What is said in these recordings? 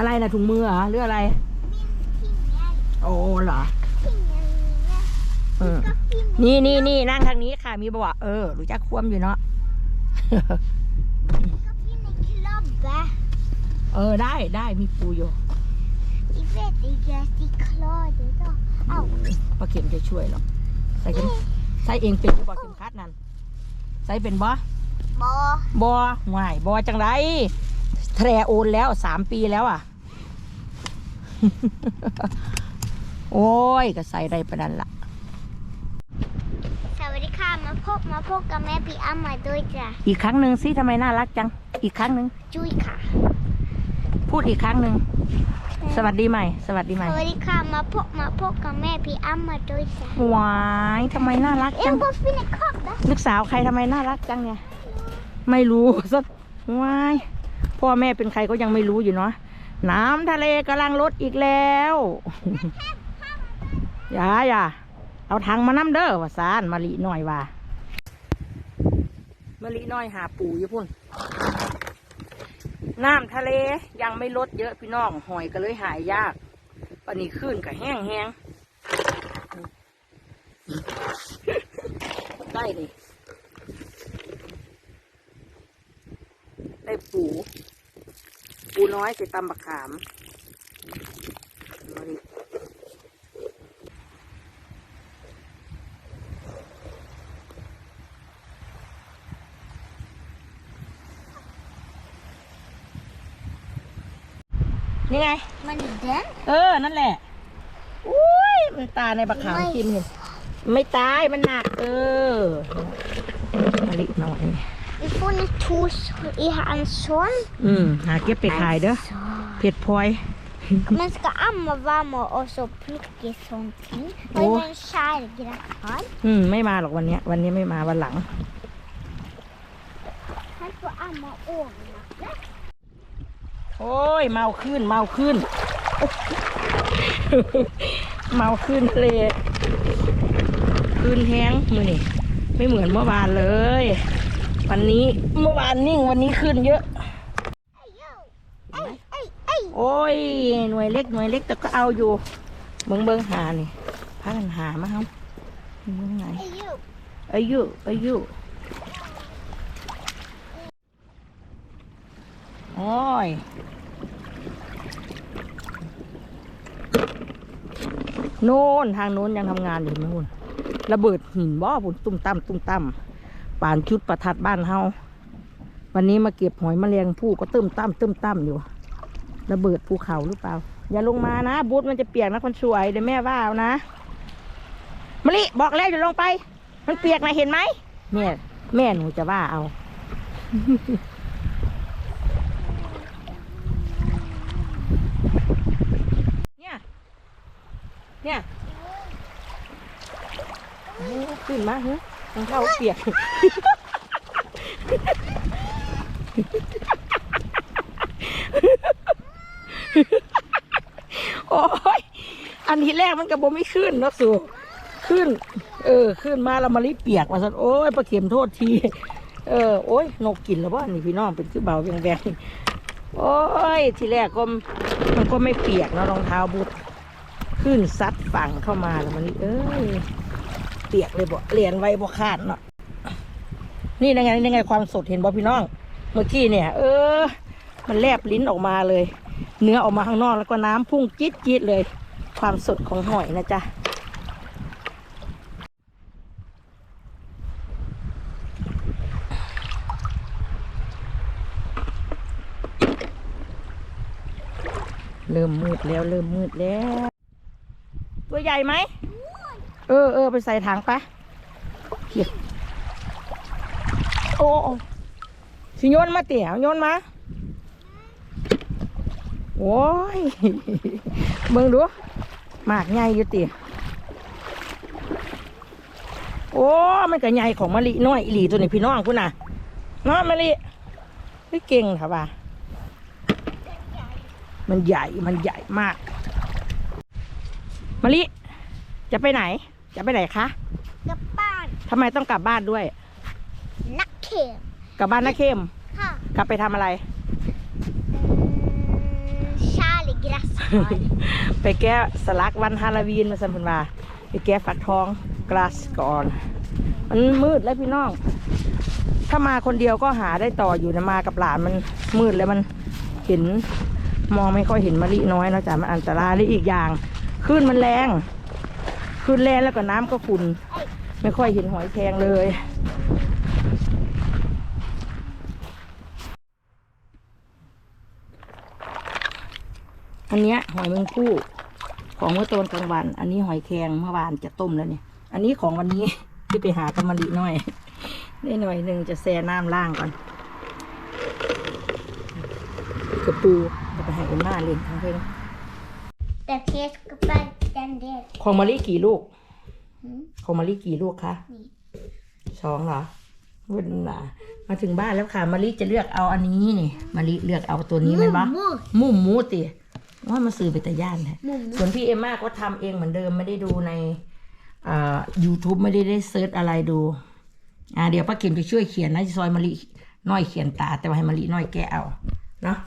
อะไรนะถุงมือเหรอหรืออะไร โอ้เหรอเออนี่นี่นี่นั่งทางนี้ค่ะ มีบอกว่าเออรู้จักควมอยู่เนาะเออได้ได้มีปูอยู่ Ik weet, ik is die klade då. Au. ปลาเข็มจะช่วยหรอกใส่เข็มใส่เองเป็นบ่เข็มคัดนั่นใส่เป็นบ่ Bå. บ่ห่วยบ่จังไรแทรโอนแล้วสามปีแล้วอะ โอ้ยก็ใส่ได้ประนันละสวัสดีค่ะ มาพบมาพบกับแม่พี่อ้ำมาด้วยจ้ะ อีกครั้งหนึ่งสิทำไมน่ารักจัง อีกครั้งหนึ่งจุ้ยค่ะ พูดอีกครั้งหนึ่ง สวัสดีใหม่ สวัสดีใหสม่วัสดีค่ะ มาพบมาพบกับแม่พี่อ้ำมาด้วยจ้ะหวายทำไมน่ารักเอ็จังงก็ฟินครอบนะลูกสาวใครทำไมน่ารักจังเนี่ย ไม่รู้สักวายพ่อแม่เป็นใครก็ยังไม่รู้อยู่เนาะ น้ำทะเลกำลังลดอีกแล้ว อย่าอย่าเอาถังมาน้ำเด้อว่าซานมาลีหน่อยว่ามาลีน้อยหาปูอยู่พุ่นน้ำทะเลยังไม่ลดเยอะพี่น้อง หอยก็เลยหายยากวันนี้ขึ้นกับแห้งแห้งได้เลยได้ปู ปูน้อยใส่ตำบักขามมาดินี่ไง มันเด่นเออ นั่นแหละ อุ้ย มันตายในบักขามไม่กินเห็นไม่ตาย มันหนัก เออมาลิหน่อย Vi får en tos i hans son. อืมหาเก็บไปขายเด้อเผ็ดพลอย Man ska amma varma och så plocka sånt in. Åh. Och en kärgrädd här. อืม ไม่มาหรอกวันเนี้ย วันนี้ไม่มาวันหลัง Han får amma ånga. โอ้ย เมาขึ้น เมาขึ้น เมาขึ้นทะเลขึ้นแห้งมือนี่ไม่เหมือนเมื่อวานเลย วันนี้เมื่อวานนิ่งวันนี้ขึ้นเยอะ โอ้ย หน่วยเล็กหน่วยเล็กแต่ก็เอาอยู่ เบิงเบิงหานี่พากันหามาครับเบิงไหนอายุอายุโอ้ยโน่นทางโน้นยังทำงานอยู่ไหมคุณระเบิดหินบ่บุญตุ้มตั้มตุ้มตั้ม ป่านชุดประทัดบ้านเฮาวันนี้มาเก็บหอยแมลงผู้ก็ตึมตั้มตึมตั้มอยู่ระเบิดภูเขาหรือเปล่า อย่าลงมานะบูธมันจะเปียกนะคนสวยเดี๋ยวแม่ว่าเอานะมะลิบอกแล้วอย่าลงไป มันเปียกนะเห็นไหมแม่ยแม่หนูจะว่าเอาเนี่ยเนี่ยขึ้นมาเฮ้ย รองเท้าเปียก โอ้ย อันที่แรกมันกระโบไม่ขึ้นนะสูขึ้น เออ ขึ้นมาแล้วมาลิเปียกมาสันโอ้ยประเข็มโทษที เออ โอ้ยนกกินแล้วว่านี่พี่น้องเป็นคือเบาแบงๆโอ้ย ทีแรกก็มมันก็ไม่เปียกเนาะรองเท้าบูทขึ้นซัดฝั่งเข้ามาแล้วมันเอ้ย เปียกเลยบ่เรียนไว้บ่ขาดเนาะนี่ยังไงยังไงความสดเห็นบ่พี่น้อง เมื่อกี้เนี่ย เออ มันแลบลิ้นออกมาเลย เนื้อออกมาข้างนอกแล้วก็น้ำพุ่งจี๊ดจี๊ดเลย ความสดของหอยนะจ๊ะเริ่มมืดแล้ว เริ่มมืดแล้ว ตัวใหญ่ไหม เออเออไปใส่ถังไปะเหี้ยโอ้สิโยนมาเตี่ยวโยนมาโอ้ยเบิ่งดูหมากใหญ่อยู่ติโอ้มันก็ใหญ่ของมะลิน้อยอีหลีตัวนี้พี่น้องคุณน่ะเนาะมะลิไม่เก่งค่ะว่ามันใหญ่มันใหญ่มากมะลิจะไปไหน จะไปไหนคะกับบ้านทำไมต้องกลับบ้านด้วย นักเข็มกลับบ้านนะเข้มค่ะกลับไปทำอะไรอืมชายไปแก้สลักวันฮาโลวีนมาสันเพันว่าไปแก้ฟักทองกลาสก่อน มันมืดแล้วพี่น้อง ถ้ามาคนเดียวก็หาได้ต่ออยู่นะมากับหลานมันมืดแล้วมันเห็นมองไม่ค่อยเห็นมะลิน้อยนะจ๊ะมันอันตรายและอีกอย่างคลื่นมันแรง คลื่นแรงแล้วก็น้ำก็ขุ่นไม่ค่อยเห็นหอยแครงเลย อันเนี้ยหอยแมงผู้ของเมื่อตอนกลางวัน อันนี้หอยแครงเมื่อวานจะต้มแล้วเนี่ย อันนี้ของวันนี้ที่ไปหาตะมะลิหน่อยได้หน่อยหนึ่งจะแช่น้ำล่างก่อนกระปูจะไปห้เอ็มม่าเล่นทั้งเพื่อน Det ska bara den där. ของมะลิกี่ลูก Mm. ของมะลิกี่ลูกคะนี่สองเหรอวุ่นล่ะมาถึงบ้านแล้วค่ะมะลิจะเลือกเอาอันนี้นี่มะลิเลือกเอาตัวนี้ไหมวะ Mormor. มุมมูติว่ามาซื้อไปแต่ย่านแท้ Mormor. ส่วนพี่เอมมาก็ทำเองเหมือนเดิมไม่ได้ดูในอ่า YouTube ไม่ได้ได้เซิร์ชอะไรดู อ่าเดี๋ยวป้าเข็มจะช่วยเขียนนะซอยมะลิน้อยเขียนตา แต่ว่าให้มะลิน้อยแกะเอาเนาะ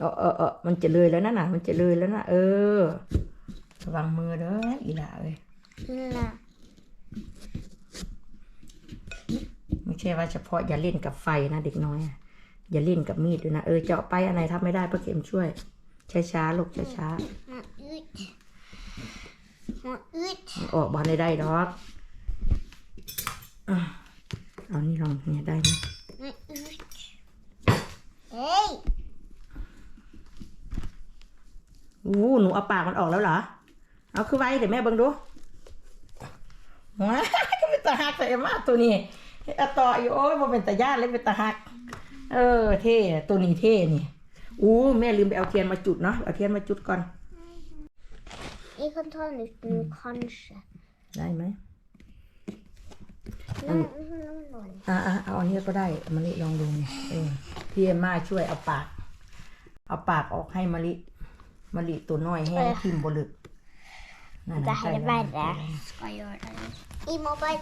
เออเออเออมันจะเลยแล้วนะน่ะ มันจะเลยแล้วนะเออระวังมือเด้ออีหล่าเอ้ย Nej. ไม่ใช่ว่าเฉพาะอย่าเล่นกับไฟนะเด็กน้อยอะอย่าเล่นกับมีดด้วยนะเออเจาะไปอันไหนทำไม่ได้ป้าเข็มช่วยช้าๆลูกช้าๆ Må ut. Må ut. ออกบานได้ได้ดอกอะเอานี่ลองเนี่ยได้ไหม Må ut. Hej! อู้หนูเอาปากมันออกแล้วเหรอ เอาคือไว้เดี๋ยวแม่เบิ่งดูว้าก็เป็นตาหักแต่เอ็มมาตัวนี้เอาต่ออยู่โอ้ยมันเป็นตาญาติเลยเป็นตาหัก เออ เท่ตัวนี้เท่นี่อู้แม่ลืมไปเอาเทียนมาจุดเนาะเอาเทียนมาจุดก่อน Jag kan ta en liten nu, kanske. ได้ไหม Nej, nej, nej. อ่าอ่าเอาอันนี้ก็ได้มะลิลองดูนี่เออพี่เอ็มมาช่วยเอาปาก เอาปากออกให้มะลิ มะลิตัวน้อยแห้งทิ่มบลึกนั่น Det น่ะ här är ใช่แล้ว värre. Ska jag göra det? I mobile.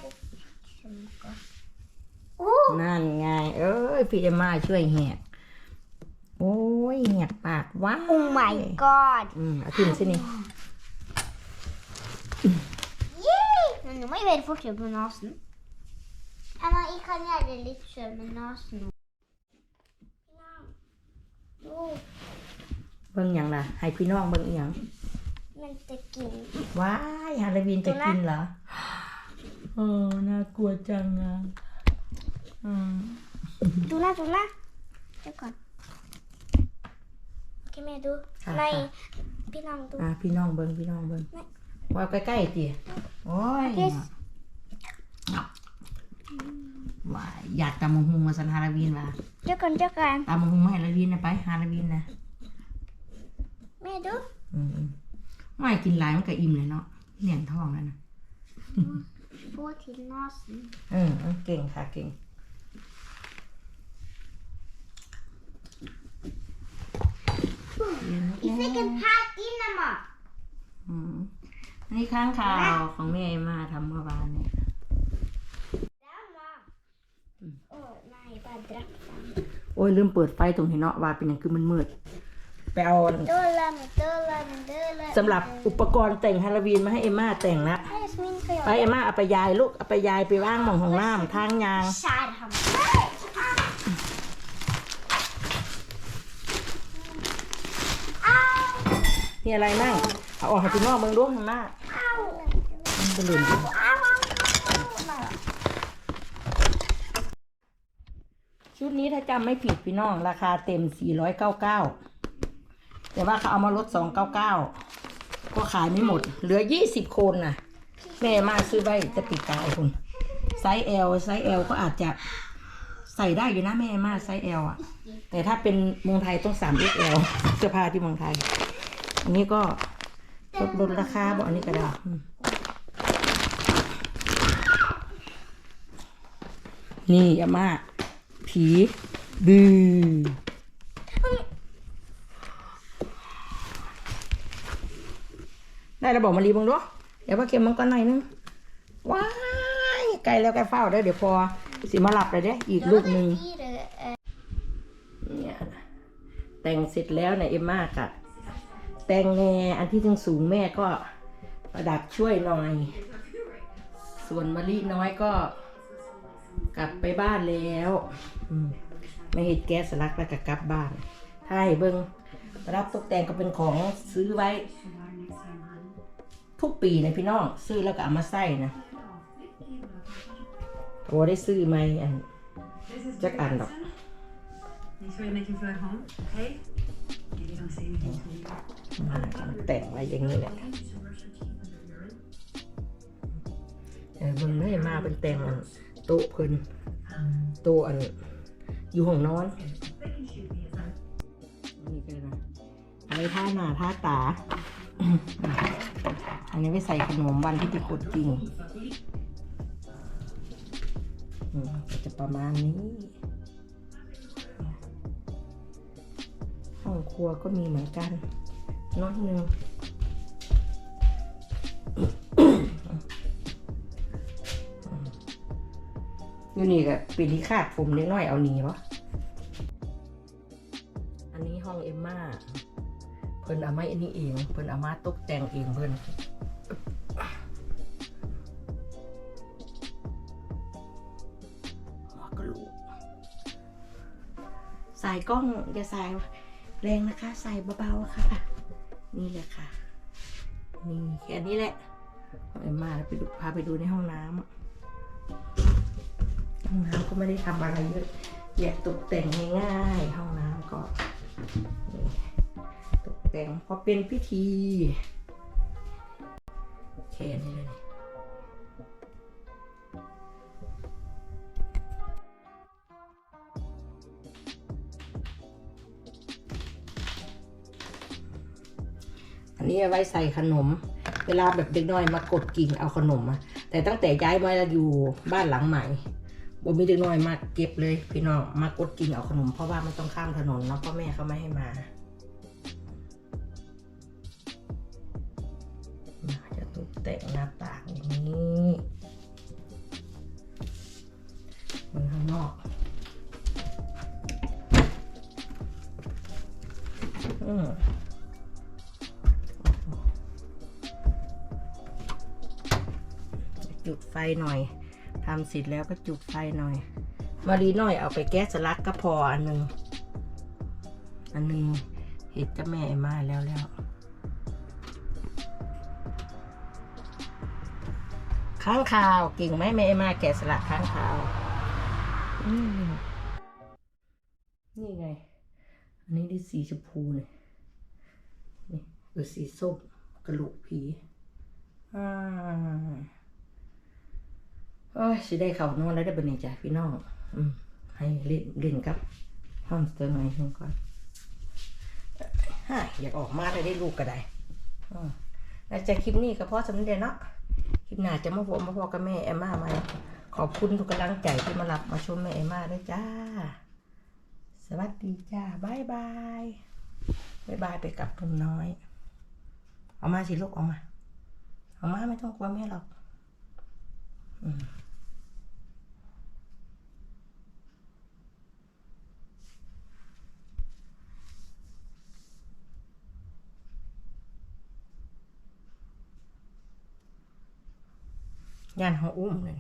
Oh! นั่นไง เอ้ยพี่เอ็มมาช่วยแหกโอ้ยแหกปากว้า Oh my god! อืมเอาทิ่มสินี่ Yay! Men nu må jag väl fortsätta med nasen. Emma, jag kan göra det lite så med nasen. Oh, เบิ่งหยังล่ะ ให้พี่น้องเบิ่งอีหยัง men det kan ว้ายฮาโลวีนจะกินเหรอเออน่ากลัวจังอะอืม Dona, Dona. Det kan. Okej, men du. Ja, Nej, ja. Pinang, du. อะพี่น้องเบิ่งพี่น้องเบิ่งไม่ว่าใกล้ๆติโอ้ย Yes ว่าอยากตำมงหุงมาสันฮาโลวีนว่ะ Jag kan, jag kan. ตำมงหุงมาให้ฮาโลวีนนะไปฮาโลวีนนะ Men du. อืมไม่กินหลายมันก็อิ่มเลยเนาะเหนียงท้องแล้วนะ Få till nasen. เออเออเก่งค่ะเก่ง Vi fick en här inne, mamma. อืมอันนี่ข้างข่าวของแม่มาทำเมื่อวานเนี่ย Mamma. Åh, nej, bara drack den. โอ้ยลืมเปิดไฟตรงนี้เนาะว่าเป็นอย่างคือมันมืด ไปเอา Dullen, dullen, dullen. สำหรับอุปกรณ์แต่งฮาโลวีนมาให้เอมม่าแต่งละ Här är sminka ไป jag. เอมม่าเอาไปยายลูกเอาไปยายไปว่างหมองของน้ำทางยาง Kär han. นี่อะไรนั่งเอาออกให้พี่น้องเบิ่งดูข้างหน้า Au. มันไปลืม Au, au, au. ชุดนี้ถ้าจำไม่ผิดพี่น้อง ราคาเต็ม 499 แต่ว่าเขาเอามาลด299ก็ขายไม่หมด เหลือ20คนน่ะ แม่มาซื้อไว้จะปิดกายคุณไซส์ L ไซส์ L ก็อาจจะใส่ได้อยู่นะแม่มาไซส์ L อะ แต่ถ้าเป็นเมืองไทยต้อง 3XL เสื้อผ้าที่เมืองไทย อันนี้ก็ลดลดราคาบอกอันนี้ก็ได้อืมนี่ยามาผีบือ ได้ระบอกมารีบังด้วยเดี๋ยวพ่อเข็มมันก็หน่อยนึง ว้ายไกลแล้วไกลเฝ้าเด้เดี๋ยวพอสิมาหลับเลยเด้อีกลูกหนึ่งเนี่ยแตแต่งเสร็จแล้วนะเอ็มมากอะแต่งแน่อันที่ถึงสูงแม่ก็ประดับช่วยหน่อย ส่วนมะลิน้อยก็กลับไปบ้านแล้วมไม่เห็ดแก๊สสลักแล้วก็กลับบ้าน ถ้าให้เบิงประดับตกแต่งก็เป็นของซื้อไว้ ทุกปีนะพี่น้อง ซื้อแล้วก็เอามาใส่นะโอ้ได้ซื้อไหมอันจักอันดอก Thanks for making food at home. Okay? Maybe don't say anything to me. มาแต่งไว้อย่างนี้แหละเออมึงไม่มาเป็นแต่งอันโต๊ะเพิ่นโต๊ะอันอยู่ห้องนอนนี่ก็นะไว้ท่าหน้าท่าตา อันนี้ไปใส่ขนมวันที่ติกดจริงจะประมาณนี้ ห้องครัวก็มีเหมือนกันน้อยนึงอยู่นี่ก็ปีนี้คาดผมเล็กน้อยเอาหนีปะ พิ่นเอาไม้อันนี้เอง เพิ่นเอามาตกแต่งเองเพิ่นหัวกระโหลกสายกล้องอย่าสายแรงนะคะใส่เบาๆค่ะ นี่แหละค่ะ นี่แค่นี้แหละห้องเอ็มม่าแล้วไปดูพาไปดูในห้องน้ำห้องน้ำก็ไม่ได้ทำอะไรเยอะอยากตกแต่งง่ายๆห้องน้ำก็นี่ตก แต่งพอเป็นพิธีแค่นี้เลยอันนี้เอาไว้ใส่ขนม เวลาแบบเด็กน้อยมากดกิ่งเอาขนมอะแต่ตั้งแต่ย้ายมาอยู่บ้านหลังใหม่บ่มีเด็กน้อยมากเก็บเลย พี่น้องมากดกินเอาขนมเพราะว่ามันต้องข้ามถนนเนาะพ่อแม่เขาไม่ให้มา แต่งหน้าต่างอย่างนี้มันข้างนอกอืมจุดไฟหน่อยทำเสร็จแล้วก็จุดไฟหน่อย มารีหน่อยเอาไปแก๊สลักก็พออันหนึ่งอันหนึงเห็ดกับแม่มาแล้วแล้ว ค้างคาวเก่งไหมแม่มาแกะสลักค้างคาวนี่ไง อันนี้ได้สีชมพูเนี่ยนี่หรือสีส้มกระโหลกผีอ่าโอ้ยสิได้เขานอนแล้วได้บันนี้จ้ะพี่น้องอืมให้เล่นเล่นกับฮัมสเตอร์หน่อยนึงก่อนฮะอยากออกมาเลยได้ลูกก็ได้อืมแล้วจะคลิปนี้ก็พอสำเร็จเนาะ คลิปหน้าจะมาพบมาพอกับแม่แอมมาไหมขอบคุณทุกกำลังใจที่มารับมาชมแม่แอมมาด้วยจ้า สวัสดีจ้าบายบายบายบายไปกับนุ่มน้อย เอามาสิลูกเอามา เอามาไม่ต้องกลัวแม่หรอก อืม ย่านเขาอุ้มเลย